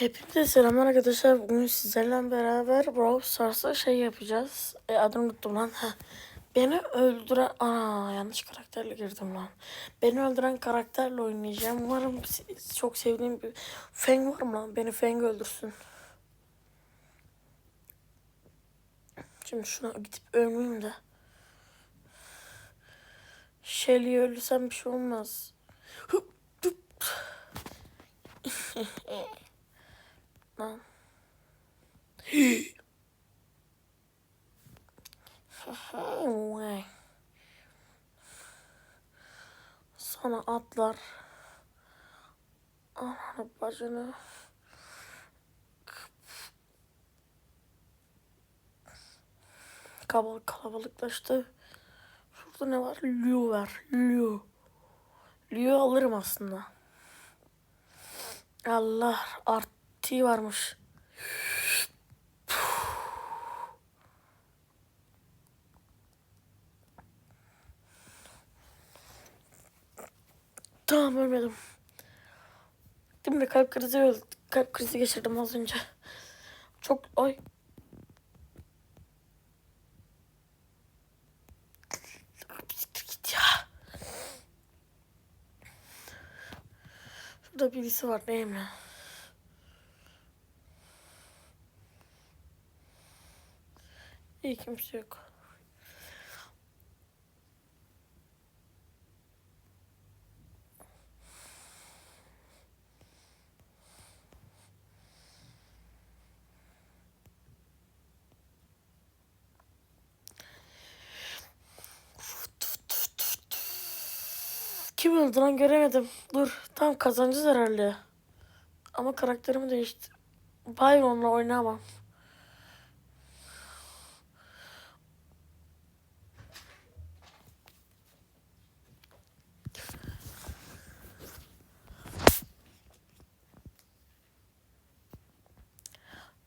Hepinize selamlar arkadaşlar. Bugün sizlerle beraber Brawl Stars'ta şey yapacağız. E, adını unuttum lan. Heh. Beni öldüren... Aa yanlış karakterle girdim lan. Beni öldüren karakterle oynayacağım. Umarım çok sevdiğim bir... Feng var mı lan? Beni Feng öldürsün. Şimdi şuna gidip ölmeyeyim de. Shelly'yi öldürsem bir şey olmaz. Lan. Sana atlar. Ananı bacını. Kalabalık kalabalıklaştı. Şurada ne var? Liu var. Liu. Liu alırım aslında. Allah artı varmış. Tamam ölmedim. Değil mi? Kalp krizi öldü. Kalp krizi geçirdim az önce. Çok ay. Şurada birisi var neyim ya? İyi kimse yok. Kim öldü lan göremedim. Dur tam kazanacağız herhalde. Ama karakterimi değişti. Byron'la oynamam.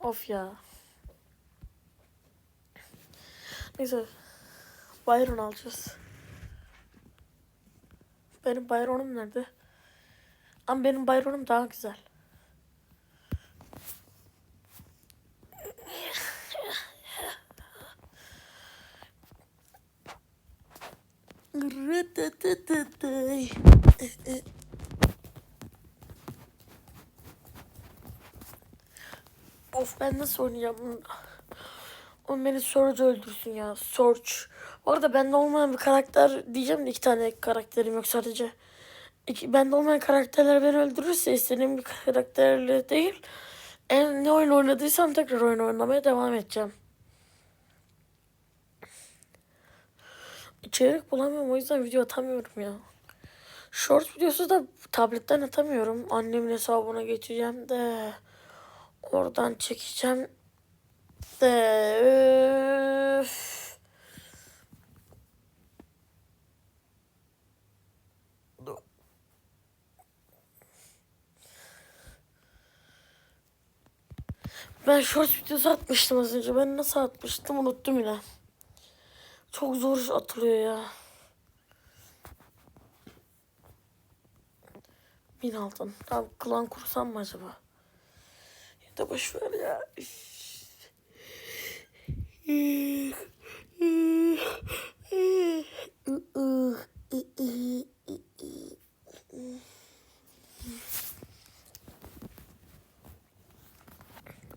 Of ya. Neyse. Byron alacağız. Benim Byron'um nerede? Ama benim Byron'um daha güzel. Rıtıtıtıtıy. Of ben nasıl oynayacağım bunu? O beni Surge öldürsün ya. Surge. Bu arada bende olmayan bir karakter diyeceğim de iki tane karakterim yok sadece. İki, bende olmayan karakterler beni öldürürse istediğim bir karakterle değil. En ne oyun oynadıysam tekrar oyun oynamaya devam edeceğim. İçerik bulamıyorum o yüzden video atamıyorum ya. Short videosu da tabletten atamıyorum. Annemin hesabına geçeceğim de oradan çekeceğim de öf. Ben short videosu atmıştım az önce. Ben nasıl atmıştım unuttum yine. Çok zor atılıyor ya. Bin altın. Tamam klan kursam mı acaba? Da boş ver ya.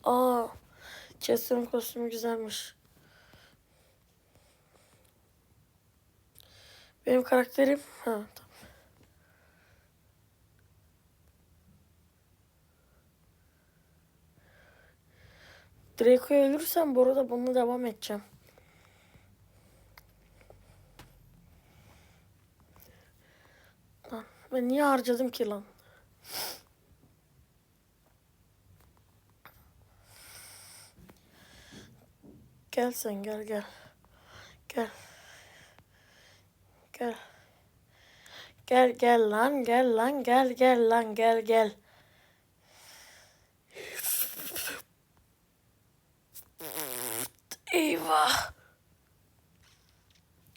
Aa, Chester'ın kostümü güzelmiş. Benim karakterim ha tamam. Draco'yu ölürsem bu arada bununla devam edeceğim. Lan ben niye harcadım ki lan? Gel sen gel gel. Gel. Gel. Gel gel lan gel lan gel gel lan gel gel.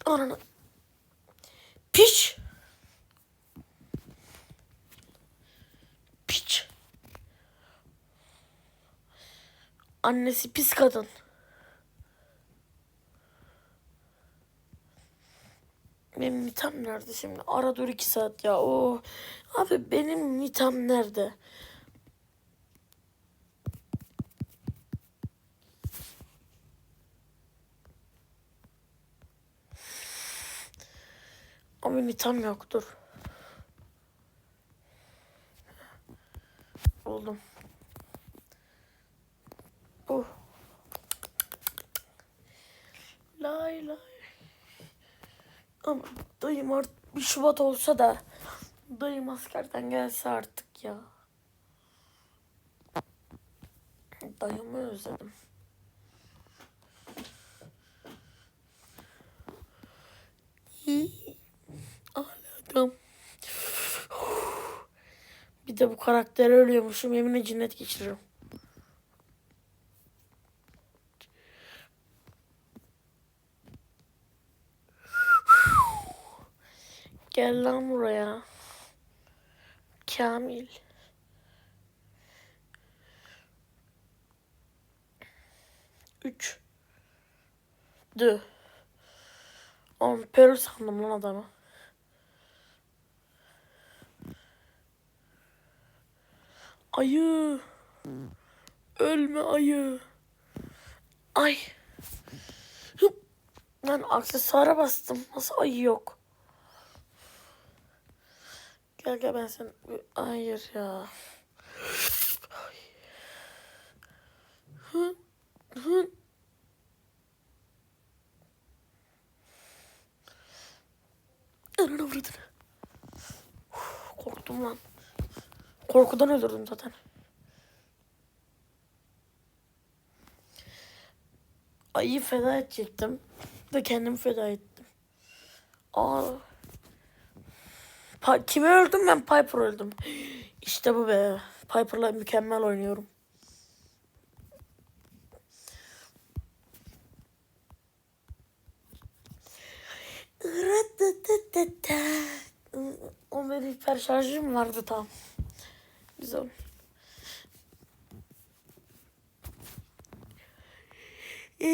Ananı. Piç. Piç. Annesi pis kadın. Benim mitam nerede şimdi? Ara dur iki saat ya. Oo. Abi benim mitam nerede? Abi mitam yok dur. Buldum. Bu. Lay lay. Ama dayım artık bir Şubat olsa da dayım askerden gelse artık ya. Dayımı özledim. İyi. Ağladım. Bir de bu karakter ölüyormuşum. Yeminle cinnet geçiririm. Gel lan buraya. Kamil. Üç. Dü. Oğlum Peru sandım lan adamı. Ayı. Ölme ayı. Ay. Hıp. Lan aksesuara bastım. Nasıl ayı yok? Gel gel ben sen... Hayır ya. Ay. Hı. Hı. Korktum lan. Korkudan öldürdüm zaten. Ayı feda edecektim. De kendimi feda ettim. Aa. Pa kimi öldüm ben? Piper öldüm. İşte bu be. Piper'la mükemmel oynuyorum. O benim hiper şarjım vardı tam. Güzel. Ee,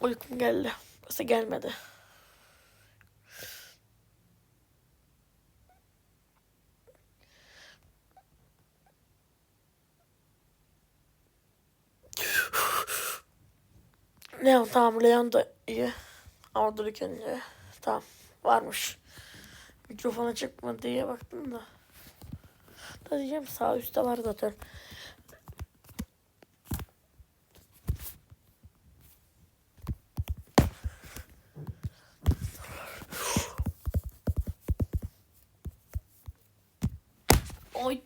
Uykum geldi. Nasıl gelmedi? Leon tamam Leon da iyi. Ama dur ilk önce. Tamam varmış. Mikrofona çıkmadı diye baktım da. Da diyeceğim sağ üstte var zaten. Oy.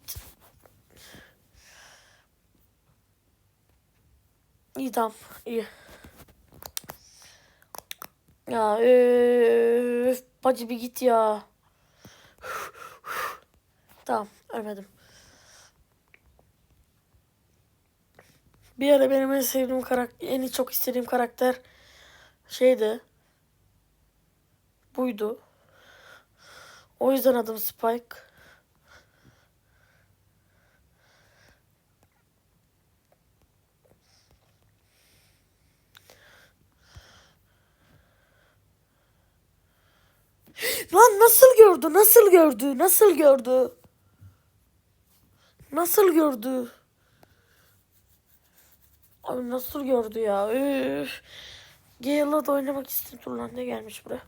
İyi tamam iyi. Ya öf, bacı bir git ya. Tamam ölmedim. Bir ara benim en sevdiğim karakter, en çok istediğim karakter şeydi. Buydu. O yüzden adım Spike. Lan nasıl gördü? Nasıl gördü? Nasıl gördü? Nasıl gördü? Abi nasıl gördü ya? Üf. Gale'la da oynamak istedim. Dur lan ne gelmiş buraya?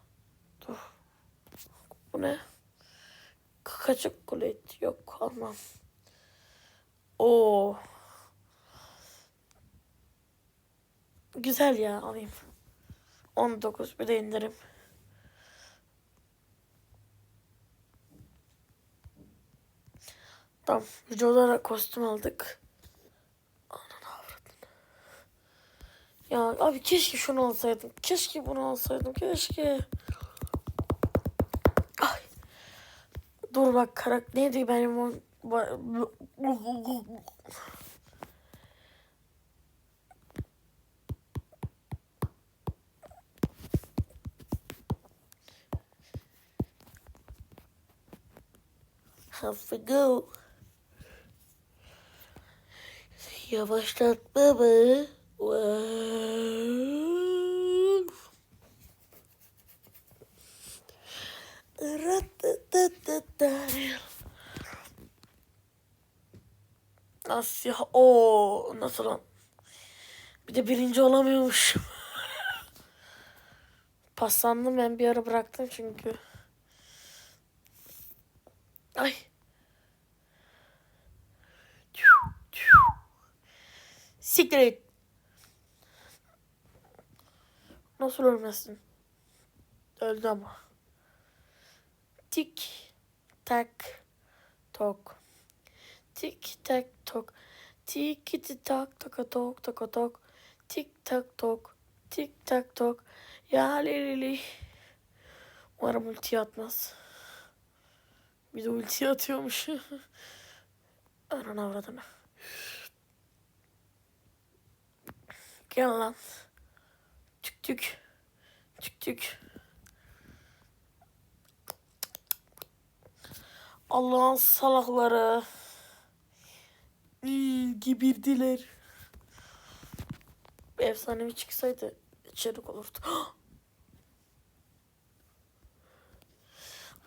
Dur. Bu ne? Kaçık kulet. Yok almam. Oo. Güzel ya alayım. 19 bir de indirim. Tamam. Videolara kostüm aldık. Ananı avradını. Ya abi keşke şunu alsaydım. Keşke bunu alsaydım. Keşke. Ay. Dur bak karak neydi benim o Have we go. Yavaşlat baba. Wow. Ratatatatata. Asya. O nasıl lan? Bir de birinci olamıyormuş. Paslandım ben bir ara bıraktım çünkü. Ay. Siktir et. Nasıl ölmezsin? Öldü ama. Tik tak tok. Tik tak tok. Tik tik tak tok tok tok. Tik tak tok. Tik tak tok. Ya lili. Umarım ulti atmaz. Bir de ulti atıyormuş. Ananı avradını. Gel lan. Tük tük. Tük tük. Allah'ın salakları. Gibirdiler. Bir efsanevi çıksaydı içerik olurdu.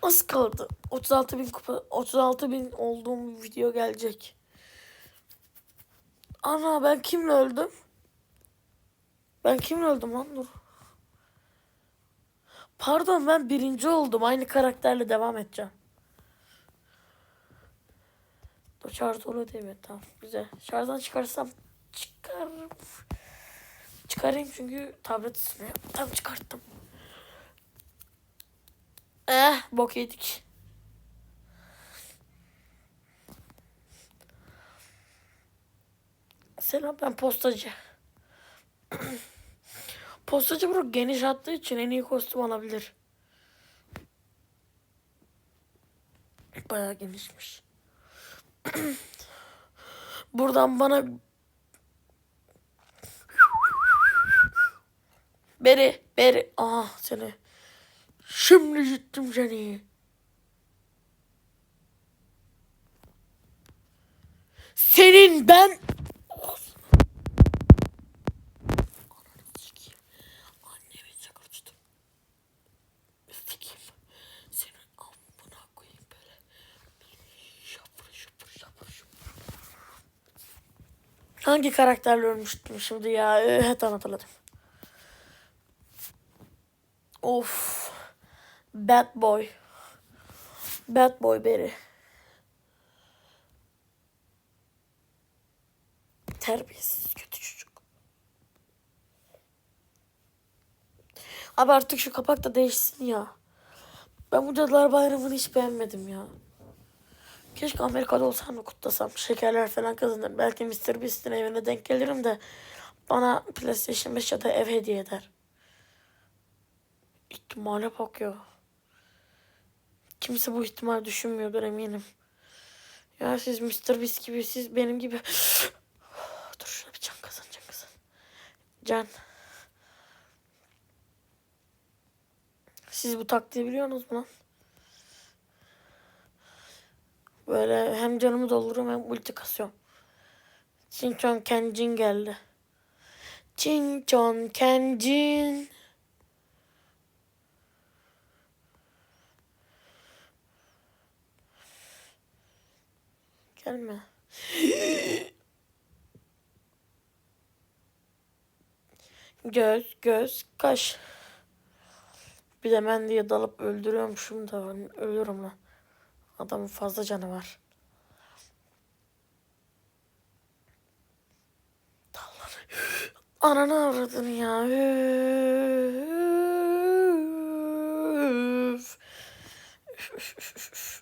Az kaldı. 36 bin kupa, 36 bin olduğum video gelecek. Ana ben kimle öldüm? Ben kimle öldüm lan dur. Pardon ben birinci oldum. Aynı karakterle devam edeceğim. Dur şarj oluyor değil mi? Tamam güzel. Şarjdan çıkarsam çıkarım. Çıkarayım çünkü tablet ısınıyor. Tamam çıkarttım. Eh bok yedik. Selam ben postacı. postacı bro geniş attığı için en iyi kostüm alabilir. Bayağı genişmiş. Buradan bana Beri, beri. Aha seni. Şimdi gittim seni. Senin ben... Hangi karakterle ölmüştüm şimdi ya? Evet hatırladım. Of. Bad boy. Bad boy beri. Terbiyesiz kötü çocuk. Abi artık şu kapak da değişsin ya. Ben bu Cadılar Bayramı'nı hiç beğenmedim ya. Keşke Amerika'da olsam da kutlasam. Şekerler falan kazanır. Belki Mr. Beast'in evine denk gelirim de bana PlayStation 5 ya da ev hediye eder. İhtimale bak. Kimse bu ihtimal düşünmüyordur eminim. Ya siz Mr. Beast gibi, siz benim gibi. Dur şuna bir can kazan, can kazan. Can. Siz bu taktiği biliyorsunuz mu lan? Böyle hem canımı dolduruyorum hem ulti kasıyorum. Chinchon Kenjin geldi. Chinchon Kenjin. Gelme. Göz, göz, kaş. Bir de ben diye dalıp öldürüyormuşum da ölüyorum lan. Adamın fazla canı var. Ananı avradın ya. Üf, üf, üf, üf, üf.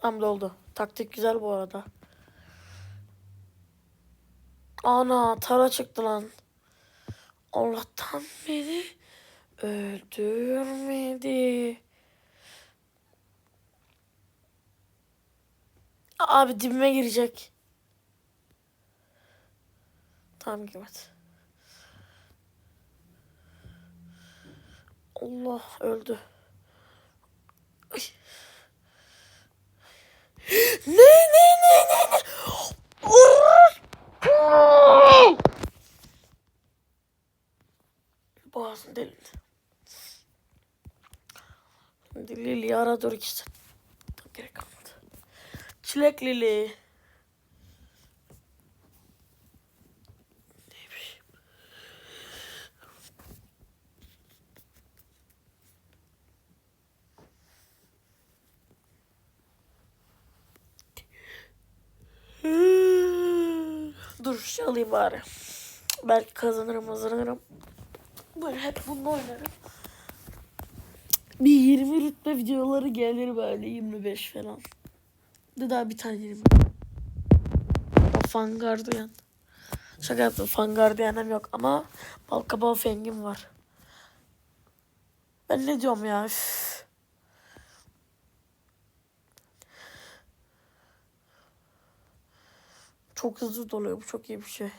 Tam doldu. Taktik güzel bu arada. Ana tara çıktı lan. Allah'tan beni öldürmedi. Abi dibime girecek. Tamam gir hadi. Allah öldü. Ay. Ne ne ne ne ne? Boğazım delindi. Şimdi Lili'yi ara dur iki saat. Tam gerek kalmadı. Çilek Lili. Dur şey alayım bari. Belki kazanırım kazanırım. Böyle hep bununla oynarım. Bir 20 rütbe videoları gelir böyle 25 falan. De daha bir tane 20. O Fan Guardian. Şaka yaptım Fan Guardian'ım yok ama Balkabağı Feng'im var. Ben ne diyorum ya üf. Çok hızlı doluyor bu çok iyi bir şey.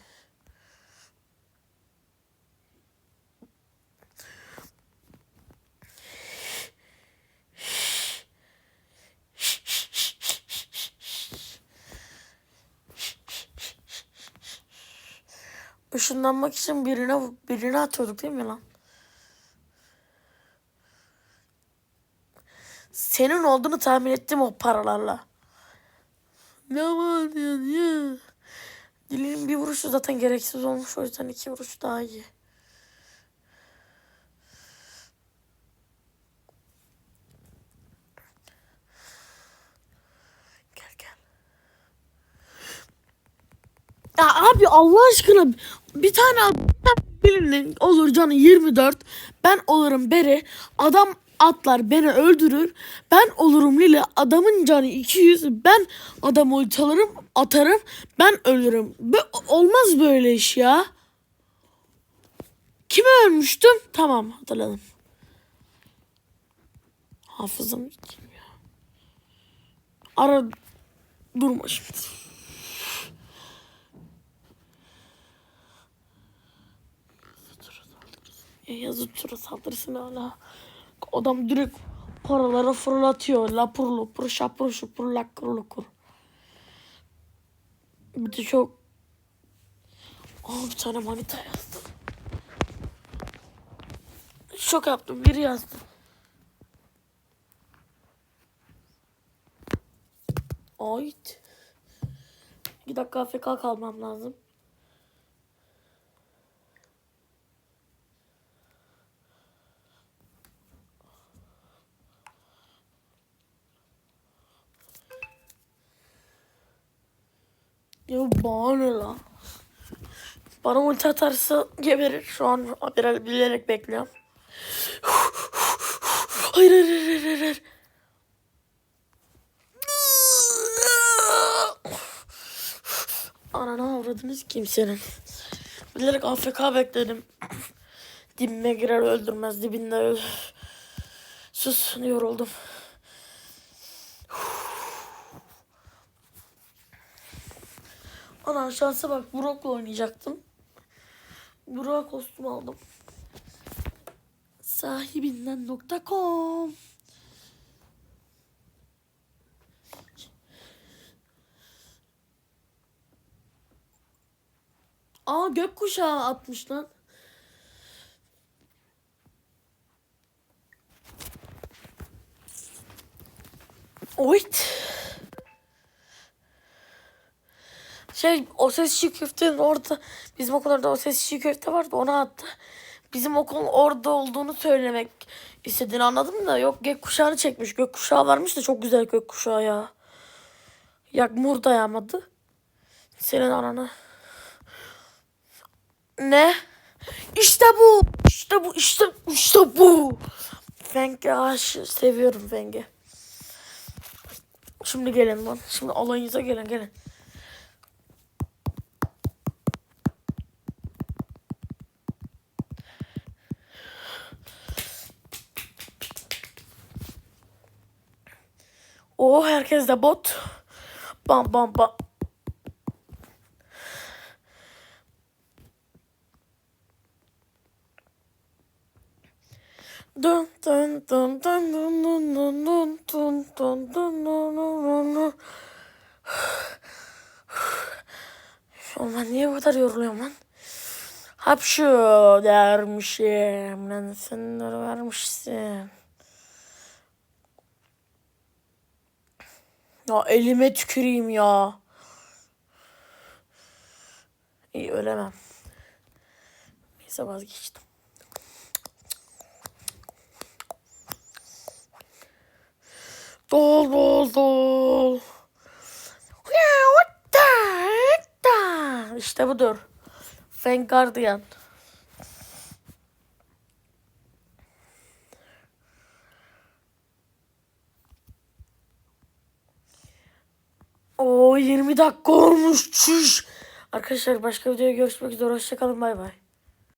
Işınlanmak için birine birine atıyorduk değil mi lan? Senin olduğunu tahmin ettim o paralarla. Ne var diyorsun ya? Dilinin bir vuruşu zaten gereksiz olmuş o yüzden iki vuruş daha iyi. Gel gel. Ya abi Allah aşkına bir tane birinin olur canı 24. Ben olurum Beri. Adam atlar beni öldürür. Ben olurum Lili. Adamın canı 200. Ben adam ultalarım atarım. Ben ölürüm. Bö- olmaz böyle iş ya. Kime ölmüştüm? Tamam hatırladım. Hafızam ya? Ara durma şimdi. Ya yazı tura saldırısını hala. Adam direkt paraları fırlatıyor. Lapur lupur şapur şupur lakkur lukur. Bir de çok... Aa bir tane manita yazdım. Şok yaptım. Biri yazdı. Ait. Bir dakika AFK kalmam lazım. Ya bana ne lan? Bana ulti atarsa geberir. Şu an biraz bilerek bekliyorum. Hayır hayır hayır hayır. hayır. Ananı avradınız kimsenin. Bilerek AFK bekledim. Dibime girer öldürmez dibinde öl. Sus yoruldum. Ana şansa bak Brock'la oynayacaktım. Brock'a kostüm aldım. Sahibinden.com Aa gökkuşağı atmış lan. Oyt. Şey o ses çiğ köftenin orada bizim okullarda o ses çiğ köfte vardı onu attı. Bizim okulun orada olduğunu söylemek istediğini anladım da yok gökkuşağını çekmiş. Gökkuşağı varmış da çok güzel gökkuşağı ya. Yağmur da yağmadı. Senin ananı. Ne? İşte bu. İşte bu. İşte işte bu. Feng'i aşı seviyorum Feng'i. Şimdi gelin lan. Şimdi alayınıza gelin gelin. Oo herkes de bot. Bam bam bam. Dun dun dun dun dun dun dun dun dun dun dun dun dun dun Oğlum ben niye bu kadar yoruluyorum lan? Hapşu dermişim. Lan sen vermişsin. Ya elime tüküreyim ya. İyi ölemem. Neyse vazgeçtim. Dol dol dol. İşte budur. Feng Guardian. Oo 20 dakika olmuş. Çüş. Arkadaşlar başka videoda görüşmek üzere. Hoşçakalın. Bay bay.